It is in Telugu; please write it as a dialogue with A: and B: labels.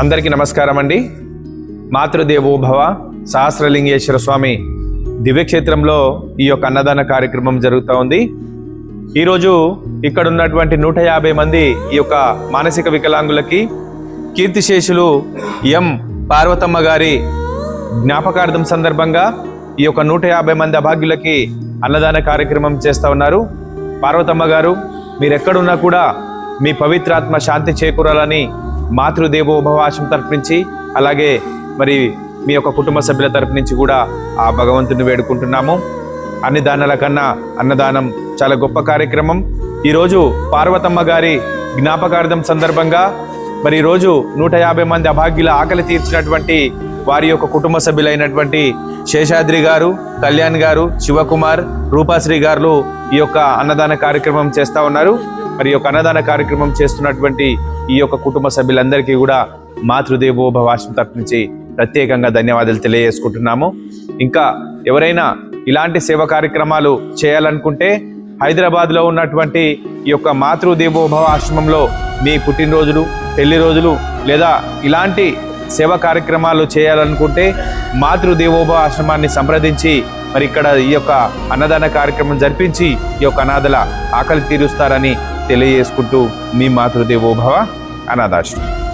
A: అందరికీ నమస్కారం అండి. మాతృదేవోభవ సహస్రలింగేశ్వర స్వామి దివ్యక్షేత్రంలో ఈ యొక్క అన్నదాన కార్యక్రమం జరుగుతూ ఉంది. ఈరోజు ఇక్కడ ఉన్నటువంటి నూట యాభై మంది ఈ యొక్క మానసిక వికలాంగులకి కీర్తిశేషులు ఎం పార్వతమ్మ గారి జ్ఞాపకార్థం సందర్భంగా ఈ యొక్క నూట యాభై మంది అభాగ్యులకి అన్నదాన కార్యక్రమం చేస్తూ ఉన్నారు. పార్వతమ్మ గారు మీరెక్కడున్నా కూడా మీ పవిత్రాత్మ శాంతి చేకూరాలని మాతృదేవోభవాసం తరపు అలాగే మరి మీ యొక్క కుటుంబ సభ్యుల తరపు నుంచి కూడా ఆ భగవంతుని వేడుకుంటున్నాము. అన్ని దానాల కన్నా అన్నదానం చాలా గొప్ప కార్యక్రమం. ఈరోజు పార్వతమ్మ గారి జ్ఞాపకార్థం సందర్భంగా మరి ఈరోజు నూట యాభై మంది అభాగ్యుల ఆకలి తీర్చినటువంటి వారి యొక్క కుటుంబ సభ్యులైనటువంటి శేషాద్రి గారు కళ్యాణ్ గారు శివకుమార్ రూపాశ్రీ గారు ఈ యొక్క అన్నదాన కార్యక్రమం చేస్తా ఉన్నారు. మరి యొక్క అన్నదాన కార్యక్రమం చేస్తున్నటువంటి ఈ యొక్క కుటుంబ సభ్యులందరికీ కూడా మాతృదేవోభవాసం తప్పించి నుంచి ప్రత్యేకంగా ధన్యవాదాలు తెలియజేసుకుంటున్నాము. ఇంకా ఎవరైనా ఇలాంటి సేవ కార్యక్రమాలు చేయాలనుకుంటే హైదరాబాద్లో ఉన్నటువంటి ఈ యొక్క మాతృదేవోభవ ఆశ్రమంలో మీ పుట్టినరోజులు పెళ్ళి రోజులు లేదా ఇలాంటి సేవ కార్యక్రమాలు చేయాలనుకుంటే మాతృదేవోభవ ఆశ్రమాన్ని సంప్రదించి మరి ఇక్కడ ఈ యొక్క అన్నదాన కార్యక్రమం జరిపించి ఈ యొక్క అనాథల ఆకలి తీరుస్తారని తెలియజేసుకుంటూ మీ మాతృదేవోభవ అనాథాశ్రమం